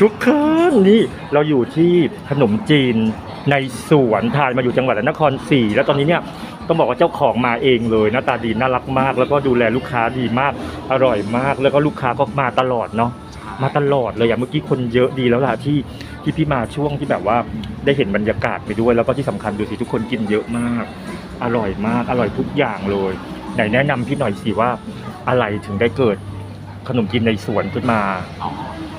ทุกคนนี่เราอยู่ที่ขนมจีนในสวนทานมาอยู่จังหวัดนครศรีแล้วตอนนี้เนี่ยต้องบอกว่าเจ้าของมาเองเลยหน้าตาดีน่ารักมาก แล้วก็ดูแลลูกค้าดีมากอร่อยมาก แล้วก็ลูกค้าก็มาตลอดเนาะมาตลอดเลยอย่างเมื่อกี้คนเยอะดีแล้วล่ะที่ที่พี่มาช่วงที่แบบว่าได้เห็นบรรยากาศไปด้วย แล้วก็ที่สำคัญดูสิทุกคนกินเยอะมาก อร่อยมากอร่อยทุกอย่างเลยไหนแนะนำพี่หน่อยสิว่าอะไรถึงได้เกิดขนมจีนในสวนขึ้นมาอ๋อ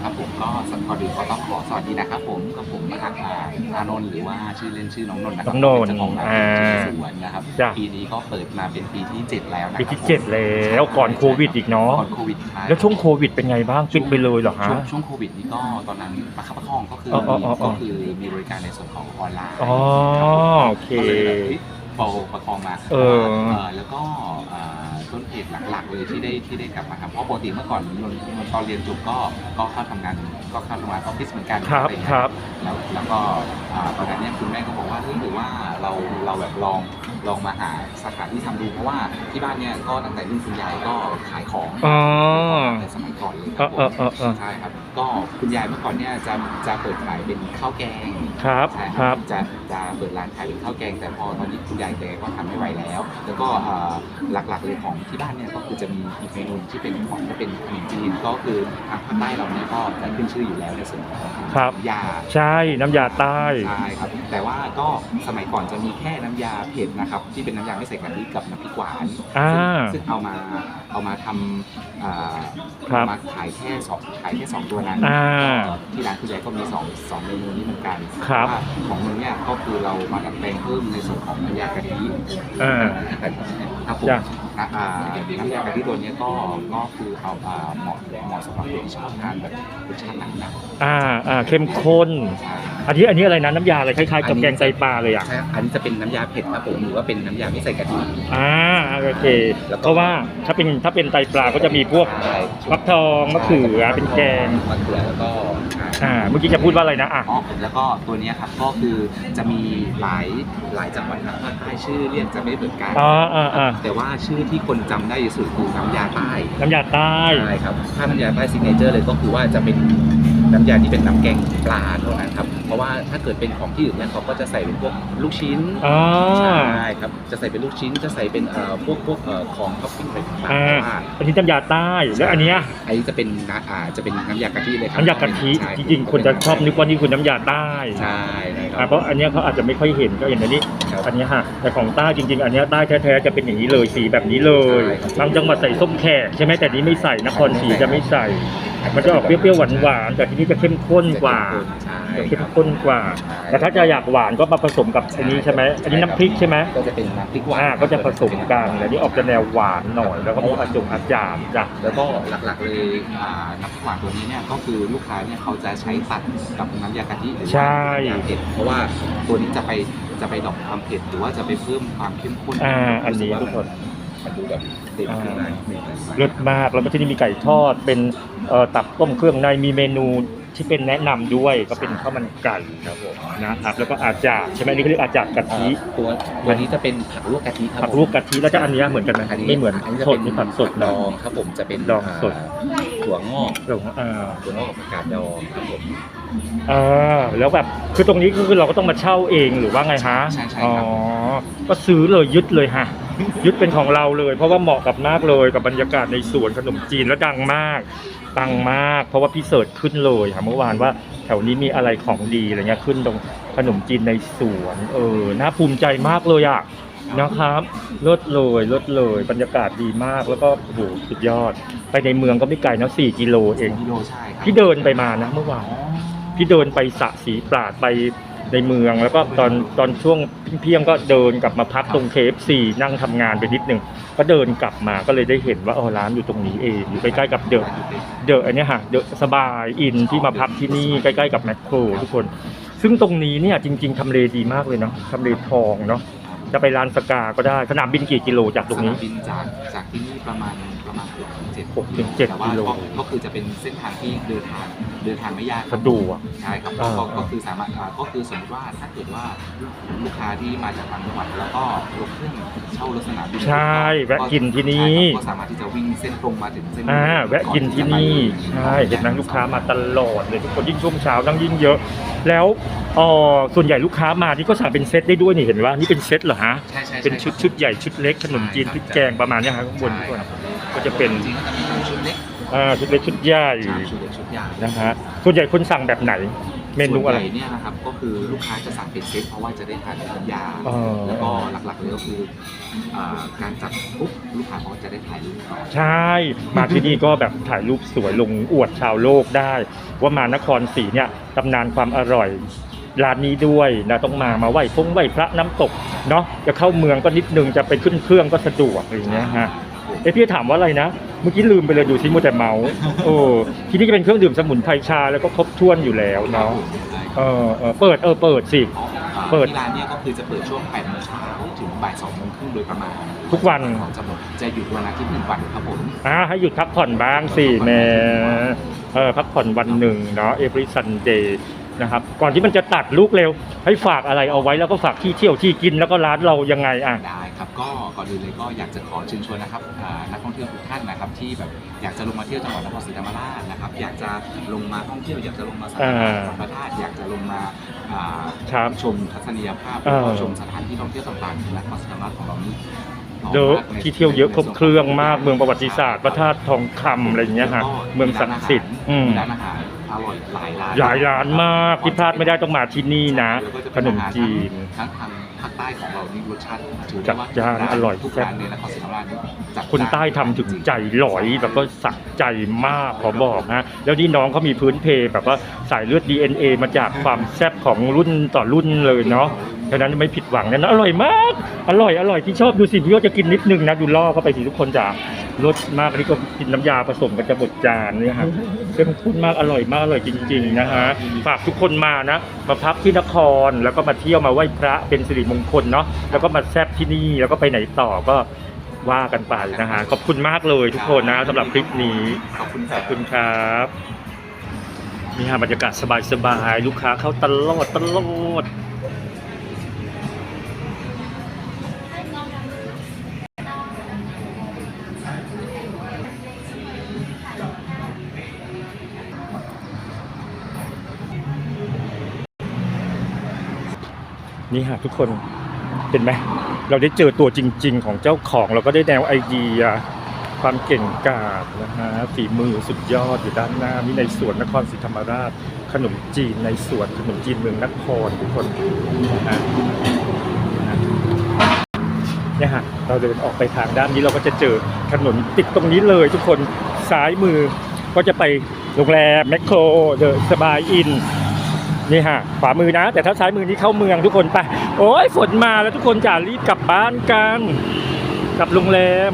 ครับผมก็สัก่อนอื่นก็ต้องขอสวัสดีนะครับผมกับผมนะครับอ่าอานนท์หรือว่าชื่อเล่นชื่อน้องนนท์นะครัน้องนนท์เป็เจ้าของร้านอ่าสวนนะครับจ้ะ ปีนี้ก็เปิดมาเป็นปีที่7แล้วนะคปีรับที่เจ็ดแล้วก่อนโควิดอีกเนาะก่อนโควิดใช่แล้วช่วงโควิดเป็นไงบ้างปิดไปเลยเหรอฮะ ช่วงช่วงโควิดนี่ก็ตอนนั้นประคับประคองก็คืออ๋ออ๋ออ๋อ ก็คือมีบริการในส่วนของออนไลน์อ๋อโอเค ก็เลยแบบเฮ้ยโปรประคองมาเออเอ่อแล้วก็อ่า ต้นเหตุหลัก ๆ เลยที่ได้ที่ได้กลับมาทำเพราะปกติเมื่อก่อนนนนนตอนเรียนจบก็ก็เข้าทำงานก็เข้าทำงานออฟฟิศเหมือนกันครับอะไอย่างคเงี้ยรับ แล้วแล้วก็อ่าตอนนั้นเนี่ยคุณแม่ก็บอกว่าเฮ้ยหรือว่าเราเราแบบลองลองมาหาสถานที่ทำดูเพราะว่าที่บ้านเนี่ยก็ตั้งแต่รุ่นคุณยายก็ขายของอ๋อแต่สมัยก่อนเลยคเอรับอเออเออเออ ใช่ครับ ก็คุณยายเมื่อก่อนเนี่ยจะจะเปิดขายเป็นข้าวแกงครับใช่ครับ จะจะเปิดร้านขายเป็นข้าวแกง แต่พอตอนนี้คุณยายแกก็ทำไม่ไหวแล้ว แล้วก็อ่าหลักๆเลยของที่บ้านเนี่ยก็คือจะมีอีกเมนูที่เป็นของที่เป็นขนมจีนก็คือทางภาคใต้เราเนี่ยก็จะขึ้นชื่ออยู่แล้วในส่วนของครับ ยา ใช่น้ำยาใต้ ใช่ครับแต่ว่าก็สมัยก่อนจะมีแค่น้ำยาเผ็ดนะครับ ที่เป็นน้ำยาไม่ใส่กะทิกับน้ำพริกหวานอ่าซึ่งซึ่งเอามาเอามาทำอ่าครับ เอามาขายแค่สองขายแค่สองตัวนั้นอ่าที่ร้านคุณยายก็มีสองสองเมนูนี้เหมือนกันครับว่าของมึงเนี่ยก็คือเรามาดัดแปลงเพิ่มในส่วนของน้ำยากะทิอ่าครับผมจ้ะอ่าอ่าน้ำยากะทิตัวเนี้ยก็ก็คือเอาอ่าเหมาะเหมาะสำหรับคนที่ชอบทานแบบรสชาติหนักหนักอ่าอ่าเข้มข้นใช่ อันนี้อันนี้อะไรนะน้ำยาอะไรคล้ายๆกับแกงไตปลาเลยอะ ใช่อันนี้จะเป็นน้ำยาเผ็ดครับผมหรือว่าเป็นน้ำยาไม่ใส่กะทิอ่าโอเคแล้วก็เพราะว่าถ้าเป็นถ้าเป็นไตปลาก็จะมีพวกใช่ฟักทองมะเขือเป็นแกง มะเขือแล้วก็อ่าเมื่อกี้จะพูดว่าอะไรนะอะ อ๋อแล้วก็ตัวเนี้ยครับก็คือจะมีหลายหลายจังหวัดทางภาคใต้ชื่อเรียกจะไม่เหมือนกันอ๋ออ่าอ่าแต่ว่าชื่อที่คนจำได้ที่สุดคือน้ำยาใต้น้ำยาใต้ ใช่ครับถ้าน้ำยาใต้ซิกเนเจอร์เลยก็คือว่าจะเป็น น้ำยาที่เป็นน้ำแกงปลาเท่านั้นครับ เพราะว่าถ้าเกิดเป็นของที่อื่นเนี่ยเขาก็จะใส่เป็นพวกลูกชิ้นอ๋อ ใช่ครับจะใส่เป็นลูกชิ้นจะใส่เป็นเอ่อพวกพวกเอ่อของท็อปปิ้งอะไรต่างๆอ่าแต่ว่าอันนี้น้ำยาใต้แล้วอันเนี้ยอันนี้จะเป็นน้ำอ่าจะเป็นน้ำยากะทิเลยครับน้ำยากะทิใช่จริงๆคนจะชอบนึกว่านี่คือน้ำยาใต้ใช่นะคอะรับเพราะอันเนี้ยเขาอาจจะไม่ค่อยเห็นก็เห็นอันนี้ ครับ อันเนี้ยฮะแต่ของใต้จริง ๆ อันเนี้ยใต้แท้ๆจะเป็นอย่างนี้เลยสีแบบนี้เลยใช่ครับ บางจังหวัดใส่ส้มแขกใช่ไหมแต่นี้ไม่ใส่นครศรีจะไม่ใส่ มันจะออกเปรี้ยวๆหวานๆแต่ที่นี่จะเข้มข้นกว่าใช่จะคเข้มรับข้นกว่าใช่แต่ถ้าจะอยากหวานก็มาผสมกับอันนี้ใช่ไหมอันนี้น้ำพริกใช่ไหมก็จะเป็นน้ำพริกหวานอ่าก็จะผสมกันแต่นี่ออกจะแนวหวานหน่อยแล้วก็มีอาจงอาจารย์จ้ะแล้วก็หลักๆเลยอ่าน้ำพริกหวานตัวนี้เนี่ยก็คือลูกค้าเนี่ยเขาจะใช้ตัดกับน้ำยากะทิหรือว่าใช่น้ำยาเผ็ดเพราะว่าตัวนี้จะไปจะไปดอกความเผ็ดหรือว่าจะไปเพิ่มความเข้มข้นอ่าอันนี้ทุกคน มันดูแบบเด่นขึ้นมาหนึ่งเลยเลิศมากแล้วก็ที่นี่มีไก่ทอด เป็นเอ่อตับต้มเครื่องในมีเมนูที่เป็นแนะนำด้วยก็เป็นข้าวมันไก่ครับผมนะครับแล้วก็อาจารย์ใช่ไหมอันนี่เขาเรียกอาจารย์กะอ่าทิ ตัวตัวนี้จะเป็นผักลวกกะทิครับผักลวกกะทิแล้วจะอันเนี้ยเหมือนกันไหมอันนี้ไม่เหมือนอันนี้จะสดเป็นนี่ผักสดดองครับผมจะเป็นดองสดาถั่วงอกหลงอ่าถั่วงอกกับผักกาดดองครับผม อ่าแล้วแบบคือตรงนี้ก็คือเราก็ต้องมาเช่าเองหรือว่าไงฮะใช่ใช่อ๋อครับก็ซื้อเลยยึดเลยฮะ ยึดเป็นของเราเลย เพราะว่าเหมาะกับมากเลยกับบรรยากาศในสวนขนมจีนแล้วดังมากดังมาก เพราะว่าพี่เสิร์ชขึ้นเลยค่ะเมื่อวานว่าแถวนี้มีอะไรของดีอะไรเงี้ยขึ้นตรงขนมจีนในสวนเออน่าภูมิใจมากเลยอะนะครับเลิศเลยเลิศเลยบรรยากาศดีมากแล้วก็โอ้โหสุดยอด ไปในเมืองก็ไม่ไกลนะสี่กิโลเองกิโลใช่ครับพี่เดินไปมานะเมื่อวานพี่เดินไปสระสีปราดไป ในเมืองแล้วก็ตอนตอนช่วงเพียงๆก็เดินกลับมาพักตรงเคฟซีนั่งทำงานไปนิดนึงก็เดินกลับมาก็เลยได้เห็นว่าเออร้านอยู่ตรงนี้เองอยู่ใกล้ๆกับเดอะเดอะอันนี้ค่ะเดอะสบายอินที่มาพักที่นี่ใกล้ๆกับแมคโครทุกคน ซึ่งตรงนี้เนี่ยจริง ๆทำเลดีมากเลยเนาะทำเลทองเนาะจะไปลานสกาก็ได้สนามบินกี่กิโลจากตรงนี้สามบินจากจากที่นี่ประมาณ ประมาณเกือบถึงเจ็ดหกถึงเจ็ดแต่ว่ากิโลก็ก็คือจะเป็นเส้นทางที่เดินทางเดินทางไม่ยาก สะดวก ใช่ครับอ่าก็ก็คือสามารถอ่าก็คือสมมติว่าถ้าเกิดว่าลูกค้าที่มาจากต่างจังหวัดแล้วก็ลงเครื่องเช่ารถสนามบินใช่แวะกินที่นี่ ใช่ครับก็สามารถที่จะวิ่งเส้นตรงมาถึงเส้นอ่าแวะกินที่นี่ ใช่เห็นไหมลูกค้ามาตลอดเลยทุกคนยิ่งช่วงเช้านั่งยิ่งเยอะ แล้วเออส่วนใหญ่ลูกค้ามาที่ก็สั่งเป็นเซตได้ด้วยนี่เห็นว่านี่เป็นเซตเหรอฮะใช่ใช่เป็นชุดชุดใหญ่ชุดเล็กขนมจีนพริกแกงประมาณเนี้ยครับข้างบนทุกคน ก็จะเป็นจริงๆก็จะมีชุดเล็กอ่าชุดเล็กชุดใหญ่ชุดเล็กชุดใหญ่ นะฮะส่วนใหญ่คนสั่งแบบไหน เมนูอะไร ส่วนใหญ่เนี่ยนะครับก็คือลูกค้าจะสั่งเป็นเซตเพราะว่าจะได้ทานน้ำยา อ๋อ แล้วก็หลักๆเลยก็คืออ่าการจัดปุ๊บลูกค้าเขาก็จะได้ถ่ายรูปก่อนใช่ มาที่นี่ก็แบบถ่ายรูปสวยลงอวดชาวโลกได้ ว่ามานครศรีเนี่ยตำนานความอร่อยร้านนี้ด้วยนะต้องมามาไหว้พงไหว้พระน้ำตกเนาะจะเข้าเมืองก็นิดนึงจะไปขึ้นเครื่องก็สะดวกอะไรอย่างเงี้ยฮะ เอ้พี่ถามว่าอะไรนะ เมื่อกี้ลืมไปเลยดูซิมัวแต่เมาส์โอ้ที่นี่จะเป็นเครื่องดื่มสมุนไพรชาแล้วก็ครบถ้วนอยู่แล้วเนาะเออเออเปิดเออเปิดสิ เปิเปิดดที่ร้านเนี่ยก็คือจะเปิดช่วง8โมงเช้าถึงบ่าย2โมงครึ่งโดยประมาณทุกวันของจะหมดจะหยุดวันอาทิตย์หนึ่งวันครับผมอ่าให้หยุดพักผ่อนบ้างสิแหม่เออพักผ่อนวันหนึ่งเนาะ every Sunday นะครับก่อนที่มันจะตัดลูกเร็ว ให้ฝากอะไรเอาไว้แล้วก็ฝากที่เที่ยวที่กินแล้วก็ร้านเรายังไงอะได้ ครับก็ก่อนอื่นเลยก็อยากจะขอเชิญชวนนะครับอ่านักท่องเที่ยวทุกท่านนะครับ ที่แบบอยากจะลงมาเที่ยวจังหวัดนครศรีธรรมราชนะครับ อยากจะลงมาท่องเที่ยวอยากจะลงมาสักการะอ่าพระธาตุอยากจะลงมาอ่าครับชมทัศนียภาพเออแล้วก็ชมสถานที่ท่องเที่ยวต่างๆในนครศรีธรรมราชของเรานี่เยอะที่เที่ยวเยอะครบเครื่องมากเมืองประวัติศาสตร์พระธาตุทองคำอะไรอย่างเงี้ยฮะเมืองศักดิ์สิทธิ์อืมร้านอาหารอร่อยหลายร้านหลายร้านมากที่พลาดไม่ได้ต้องมาที่นี่นะแล้วก็จะขเป็นมอาหารจีนทั้งทาง ภาคใต้ของเรานี่รสชาติถือจัได้ดว่าจ้านอร่อยทุกแซ่บ ร้านในนครศรีธรรมราชนี่จัดคนใต้ทำถึงใจหลอยแบบก็สักใจมากขอบอกนะแล้วนี่น้องเขามีพื้นเพแบบว่าสายเลือด DNA มาจากความแซ่บของรุ่นต่อรุ่นเลยเนาะฉะนั้นไม่ผิดหวังแน่นะอร่อยมาก อร่อยอร่อยที่ชอบดูสิพี่ก็จะกินนิดนึงนะ ดูล่อเข้าไปสิทุกคนจ้า รสมากอันนี้ก็กินน้ำยาผสมกันจะหมดจานเนี่ยครับเข้มข้นมากอร่อยมากอร่อยจริง ๆ นะฮะฝากทุกคนมานะมาพักที่นครแล้วก็มาเที่ยวมาไหว้พระเป็นสิริมงคลเนาะแล้วก็มาแซบที่นี่แล้วก็ไปไหนต่อก็ว่ากันไปนะฮะขอบคุณมากเลยทุกคนนะสำหรับคลิปนี้ขอบคุณขอบบคุณครับนี่ฮะบรรยากาศสบายๆลูกค้าเข้าตลอดตลอด นี่ฮะทุกคนเห็นไหมเราได้เจอตัวจริง ๆ ของเจ้าของเราก็ได้แนวไอเดียความเก่งกาจนะฮะฝีมือสุดยอดอยู่ด้านหน้านี่ในสวนนครศรีธรรมราช ขนมจีนในสวนขนมจีนเมืองนครทุกคนนะฮะเนี่ยฮะเราเดินออกไปทางด้านนี้เราก็จะเจอถนนติดตรงนี้เลย ทุกคนซ้ายมือก็จะไปโรงแรมแมคโครเดอะสบายอิน นี่ฮะขวามือนะ แต่ถ้าซ้ายมือนี่เข้าเมืองทุกคนไปโอ้ยฝนมาแล้วทุกคนจะรีบกลับบ้านกัน กลับโรงแรม